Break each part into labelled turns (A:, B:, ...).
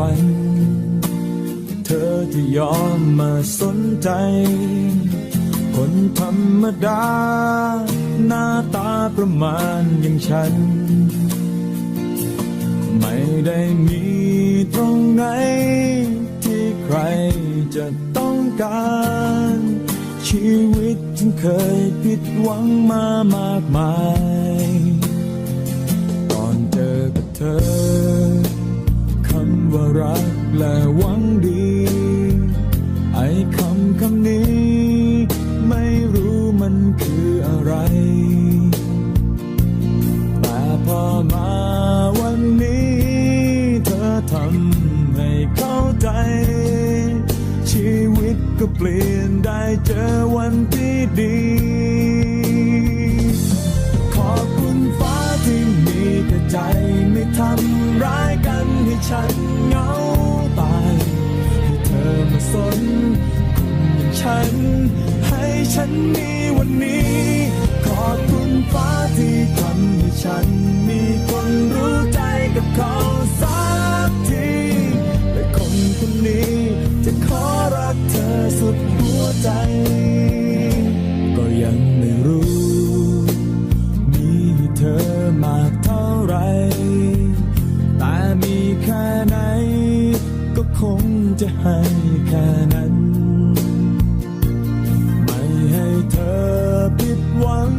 A: ฝัน เธอที่ยอมมาสนใจ คนธรรมดา หน้าตาประมาณอย่างฉัน ไม่ได้มีตรงไหน ที่ใครจะต้องการ ชีวิตจึงเคยผิดหวังมามากมาย ก่อนเจอกับเธอ คำนี้ ไม่รู้มันคืออะไร แต่พอมาวันนี้ เธอทำให้เข้าใจ ชีวิตก็เปลี่ยนได้เจอวันที่ดี ขอบคุณฟ้าที่มีแต่ใจไม่ทำร้ายกันให้ฉัน มีวันนี้ ขอบคุณฟ้าที่ทำให้ฉันมีคนรู้ใจกับเขาสักทีและคนคนนี้ จะขอรักเธอสุดหัวใจ ก็ยังไม่รู้ มีเธอมากเท่าไร แต่มีแค่ไหน ก็คงจะให้แค่นั้น เธอผิดหวัง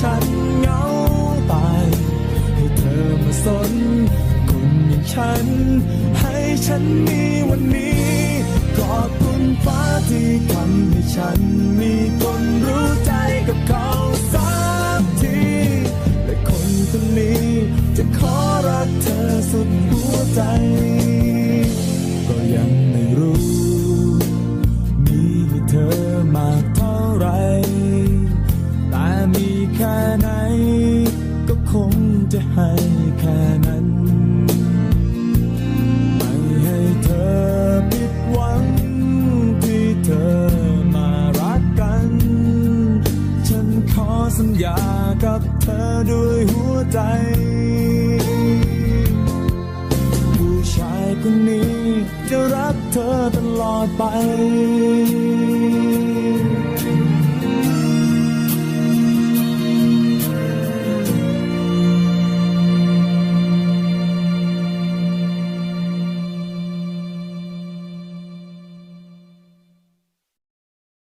A: ฉันเหงาตายให้เธอมาสน คนอย่างฉัน ให้ฉันมีวันนี้ ขอบคุณฟ้าที่ทำให้ฉันมีคน แค่ไหน ก็คงจะให้แค่นั้น ไม่ให้เธอผิดหวังที่เธอมารักกัน ฉันขอสัญญากับเธอด้วยหัวใจ ผู้ชายคนนี้จะรักเธอตลอดไป